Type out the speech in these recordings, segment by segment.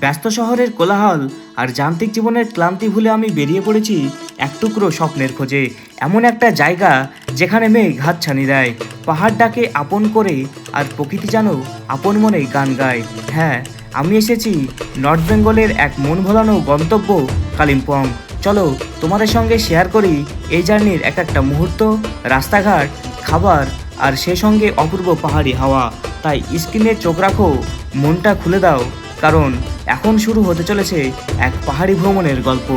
ব্যস্ত শহরের কোলাহল আর যান্ত্রিক জীবনের ক্লান্তি ভুলে আমি বেরিয়ে পড়েছি এক টুকরো স্বপ্নের খোঁজে। এমন একটা জায়গা যেখানে মেঘ হাত ছানি দেয়। পাহাড় ডাকে আপন করে আর প্রকৃতি যেন আপন মনে গান গায়। হ্যাঁ আমি এসেছি নর্থ বেঙ্গলের এক মন ভোলানো গন্তব্য কালিম্পং। চলো তোমাদের সঙ্গে শেয়ার করি এই জার্নির এক একটা মুহূর্ত, রাস্তাঘাট, খাবার আর সে সঙ্গে অপূর্ব পাহাড়ি হাওয়া। তাই স্ক্রিনে চোখ রাখো, মনটা খুলে দাও। কারণ এখন শুরু হতে চলেছে এক পাহাড়ি ভ্রমণের গল্প।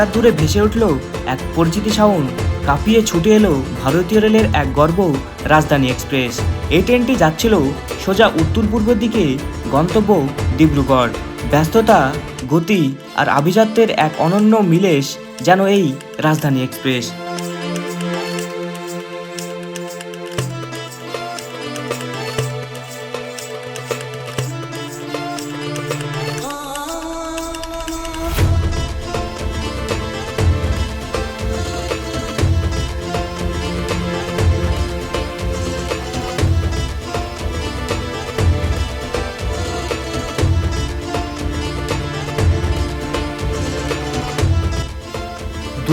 হঠাৎ দূরে ভেসে উঠল এক পরিচিতি সাউন্ড কাঁপিয়ে ছুটে এলো ভারতীয় রেলের এক গর্ব রাজধানী এক্সপ্রেস। এই ট্রেনটি যাচ্ছিল সোজা উত্তর পূর্বের দিকে গন্তব্য ডিব্রুগড়। ব্যস্ততা, গতি আর আভিজাত্যের এক অনন্য মিলেশ যেন এই রাজধানী এক্সপ্রেস।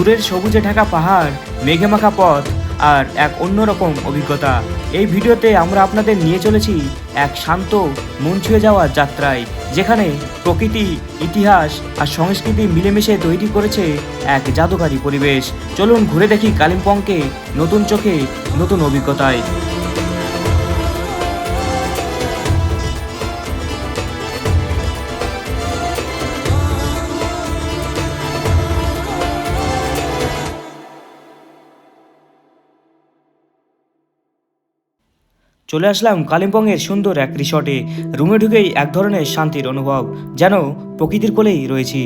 দূরের সবুজে ঢাকা পাহাড় মেঘে মাখা পথ আর এক অন্যরকম অভিজ্ঞতা। এই ভিডিওতে আমরা আপনাদের নিয়ে চলেছি এক শান্ত, মন ছুঁয়ে যাওয়া যাত্রায়, যেখানে প্রকৃতি, ইতিহাস আর সংস্কৃতি মিলেমিশে তৈরি করেছে এক জাদুকারী পরিবেশ। চলুন ঘুরে দেখি কালিম্পংকে নতুন চোখে নতুন অভিজ্ঞতায়। চলে আসলাম কালিম্পংয়ের সুন্দর এক রিসর্টে। রুমে ঢুকেই এক ধরনের শান্তির অনুভব, যেন প্রকৃতির কোলেই রয়েছি।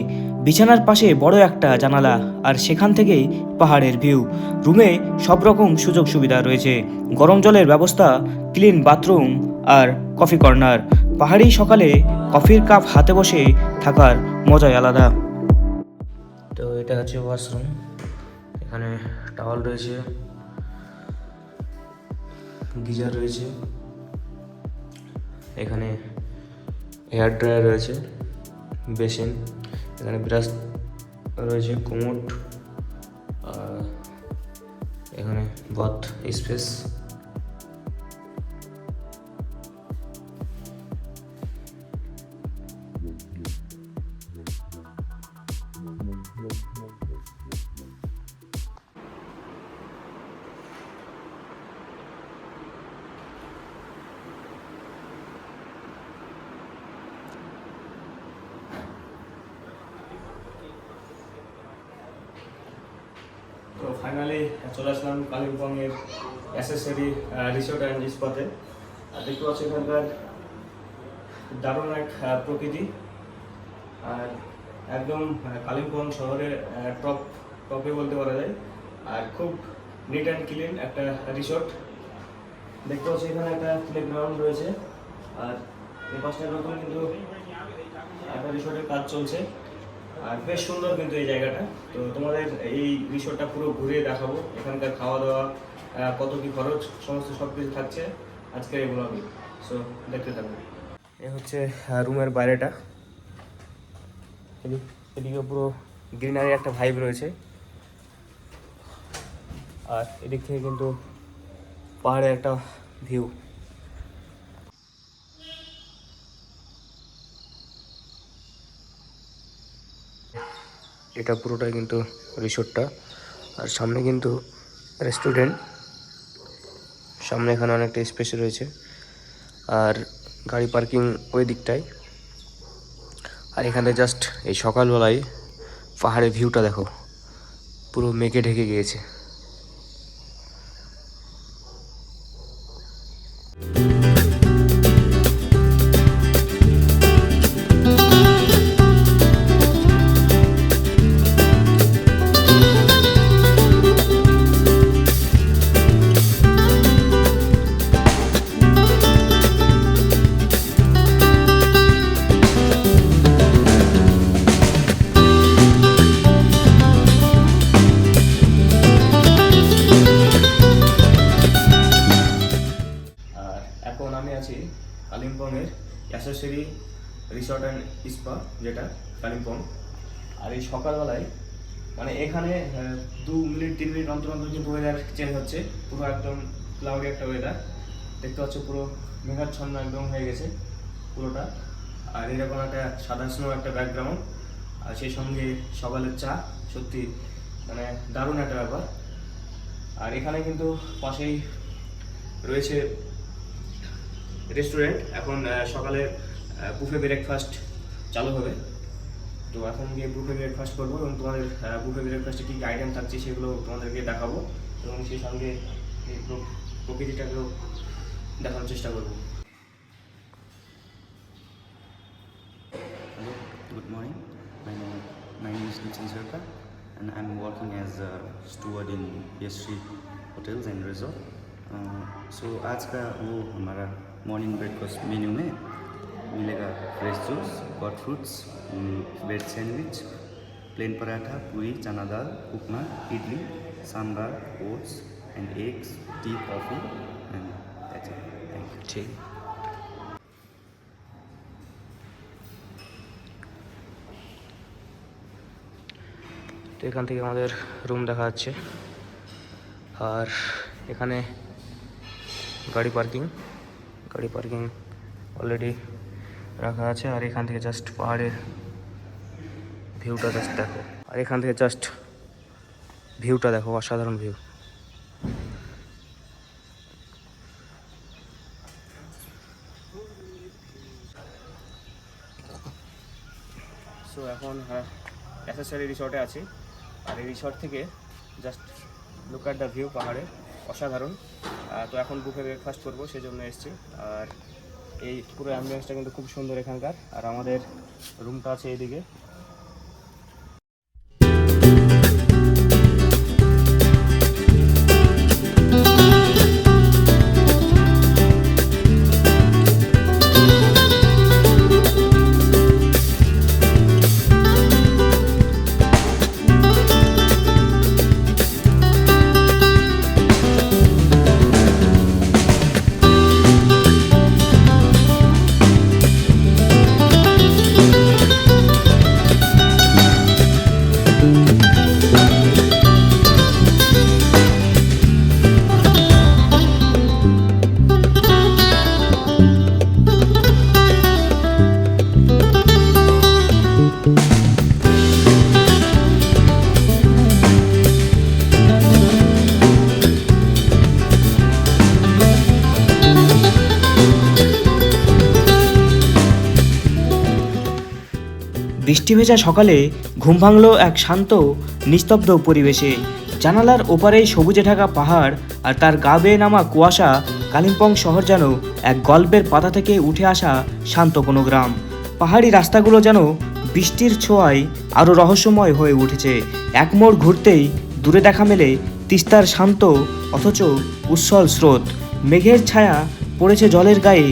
বিছানার পাশে বড় একটা জানালা, আর সেখান থেকেই পাহাড়ের ভিউ। রুমে সব রকম সুযোগ সুবিধা রয়েছে। গরম জলের ব্যবস্থা, ক্লিন বাথরুম আর কফি কর্নার। পাহাড়ি সকালে কফির কাপ হাতে বসে থাকার মজাই আলাদা। তো এটা হচ্ছে ওয়াশরুম। এখানে টাওয়াল রয়েছে। গিজার রয়েছে। এখানে হেয়ার ড্রায়ার রয়েছে, বেসিন, এখানে ব্রাশ রয়েছে, কোমোট, আর এখানে বাথ স্পেস। ফাইনালি চলে আসলাম কালিম্পংয়ের অ্যাসেসরি রিসোর্ট অ্যান্ড স্পটে আর দেখতে পাচ্ছি এখানকার দারুণ এক প্রকৃতি। আর একদম কালিম্পং শহরের টপ টপে বলতে পারা যায়। আর খুব নিট অ্যান্ড ক্লিন একটা রিসোর্ট দেখতে পাচ্ছি এখানে একটা প্লে গ্রাউন্ড রয়েছে। আর এই নতুন কিন্তু একটা রিসোর্টের কাজ চলছে। আর বেশ সুন্দর কিন্তু এই জায়গাটা। তো তোমাদের এই রিসোর্টটা পুরো ঘুরিয়ে দেখাবো। এখানকার খাওয়া দাওয়া কত কি খরচ, সমস্ত সব কিছু থাকছে আজকে এগুলো আমি সো দেখতে থাকব এ হচ্ছে রুমের বাইরেটা। এদিকে পুরো গ্রিনারি একটা ভাইব রয়েছে। আর এদিক থেকে কিন্তু পাহাড়ে একটা ভিউ এটা পুরোটাই কিন্তু রিসোর্টটা। আর সামনে কিন্তু রেস্টুরেন্ট। সামনে এখানে অনেকটা স্পেস রয়েছে। আর গাড়ি পার্কিং ওই দিকটায়। আর এখানে জাস্ট এই সকালবেলায় পাহাড়ের ভিউটা দেখো। পুরো মেঘে ঢেকে গিয়েছে। যেটা কালিম্পং আর এই সকালবেলায় মানে এখানে দু মিনিট, তিন মিনিট অন্তর অন্তর কিন্তু ওয়েদার চেঞ্জ হচ্ছে। পুরো একদম ক্লাউডি একটা ওয়েদার দেখতে পাচ্ছ পুরো মেঘাচ্ছন্ন একদম হয়ে গেছে পুরোটা। আর এরকম একটা সাদা স্নো একটা ব্যাকগ্রাউন্ড আর সেই সঙ্গে সকালের চা, সত্যি মানে দারুণ একটা ব্যাপার। আর এখানে কিন্তু পাশেই রয়েছে রেস্টুরেন্ট এখন সকালে বুফে ব্রেকফাস্ট চালু হবে তো এখন গিয়ে বুফে ব্রেকফাস্ট করবো এবং তোমাদের বুফে ব্রেকফাস্টে কী আইটেম থাকছে সেগুলো তোমাদেরকে দেখাবো এবং সেই সঙ্গে এই প্র- প্রকৃতিটাকেও দেখানোর চেষ্টা করবো Hello, good morning. My name, my name is Nitin Zerka and I'm working as a steward in PS3 hotels and resort. Uh, so आज का वो हमारा मॉर्निंग ब्रेकफास्ट मेन्यू में मिलेगा fresh juice cut fruits bread sandwich plain paratha puri chana dal upma idli sambar oats and eggs tea coffee and that's it thank you ঠিক তো এখান থেকে আমাদের রুম দেখা যাচ্ছে আর এখানে গাড়ি পার্কিং গাড়ি পার্কিং অলরেডি রাখা আছে, আর এখান থেকে জাস্ট পাহাড়ের ভিউটা জাস্ট দেখো। আর এখান থেকে জাস্ট ভিউটা দেখো, অসাধারণ ভিউ সো এখন অ্যাসেসারি রিসর্টে আছি। আর এই রিসর্ট থেকে just look at the view পাহাড়ে। অসাধারণ। তো এখন বুফে ব্রেকফাস্ট করব সেই জন্য এসেছি। আর এই পুরো অ্যাম্বিয়েন্সটা কিন্তু খুব সুন্দর এখানকার। আর আমাদের রুমটা আছে এইদিকে। বৃষ্টি ভেজা সকালে ঘুম ভাঙল এক শান্ত, নিস্তব্ধ পরিবেশে। জানালার ওপারেই সবুজে ঢাকা পাহাড় আর তার গা বেয়ে নামা কুয়াশা কালিম্পং শহর যেন এক গল্পের পাতা থেকে উঠে আসা শান্ত কোনো গ্রাম। পাহাড়ি রাস্তাগুলো যেন বৃষ্টির ছোঁয়ায় আরও রহস্যময় হয়ে উঠেছে। এক মোড় ঘুরতেই দূরে দেখা মেলে তিস্তার শান্ত অথচ উচ্ছল স্রোত। মেঘের ছায়া পড়েছে জলের গায়ে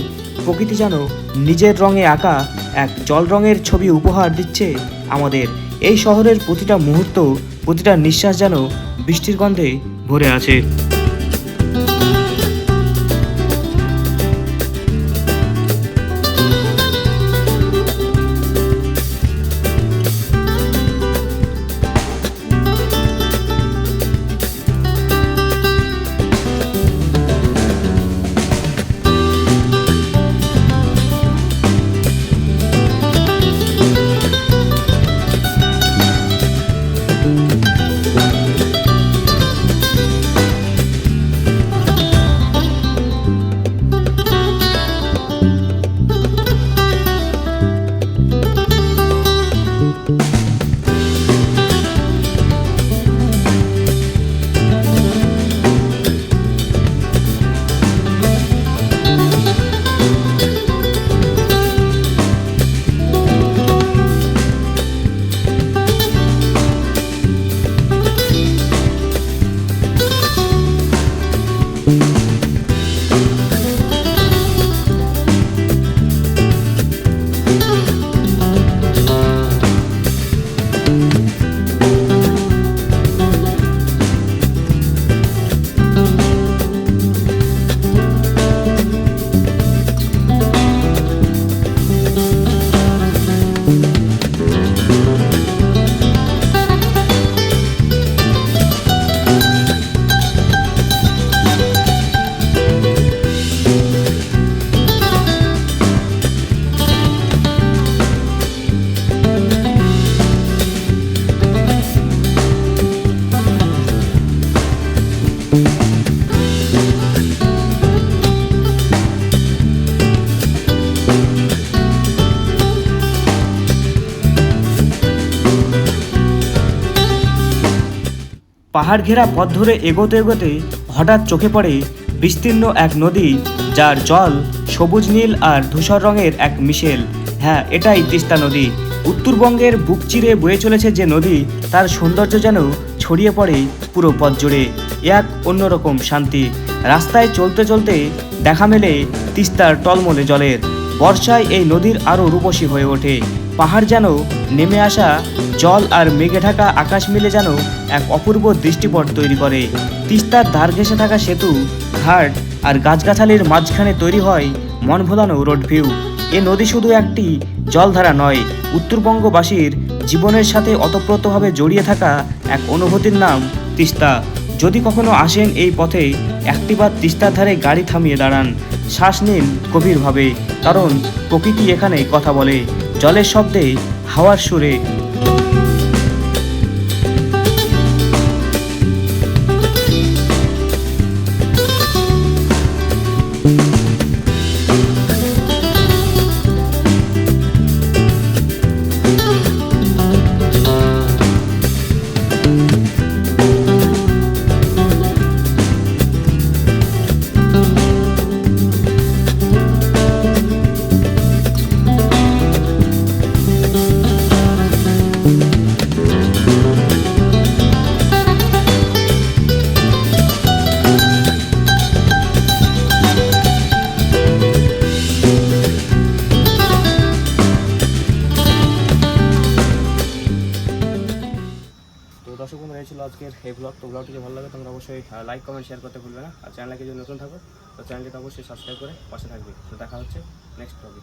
প্রকৃতি যেন নিজের রঙে আঁকা এক জল রঙের ছবি উপহার দিচ্ছে আমাদের। এই শহরের প্রতিটা মুহূর্ত, প্রতিটা নিঃশ্বাস যেন বৃষ্টির গন্ধে ভরে আছে। পাহাড় ঘেরা পথ ধরে এগোতে এগোতে হঠাৎ চোখে পড়ে বিস্তীর্ণ এক নদী, যার জল সবুজ নীল আর ধূসর রঙের এক মিশেল। হ্যাঁ এটাই তিস্তা নদী। উত্তরবঙ্গের বুক চিরে বয়ে চলেছে যে নদী, তার সৌন্দর্য যেন ছড়িয়ে পড়ে পুরো পথ জুড়ে। এক অন্যরকম শান্তি। রাস্তায় চলতে চলতে দেখা মেলে তিস্তার টলমলে জলের। বর্ষায় এই নদীর আরও রূপসী হয়ে ওঠে। পাহাড় যেন নেমে আসা, জল আর মেঘে ঢাকা আকাশ মিলে যেন এক অপূর্ব দৃষ্টিপট তৈরি করে। তিস্তার ধার ঘেঁষে থাকা সেতু, ঘাট আর গাছগাছালির মাঝখানে তৈরি হয় মন ভোলানো রোড ভিউ। এ নদী শুধু একটি জলধারা নয়, উত্তরবঙ্গবাসীর জীবনের সাথে অতপ্রতভাবে জড়িয়ে থাকা এক অনুভূতির নাম তিস্তা। যদি কখনো আসেন এই পথে একটি একটিবার তিস্তার ধারে গাড়ি থামিয়ে দাঁড়ান। শ্বাস নিন গভীরভাবে কারণ প্রকৃতি এখানে কথা বলে। জলের শব্দে হাওয়ার সুরে এই ব্লগ তো ব্লগটি যদি ভালো লাগে, তোমরা অবশ্যই লাইক কমেন্ট শেয়ার করতে ভুলবে না। আর চ্যানেলকে যদি নতুন থাকো, তো চ্যানেলটিকে অবশ্যই সাবস্ক্রাইব করে পাশে থাকবে। তো দেখা হচ্ছে নেক্সট ব্লগে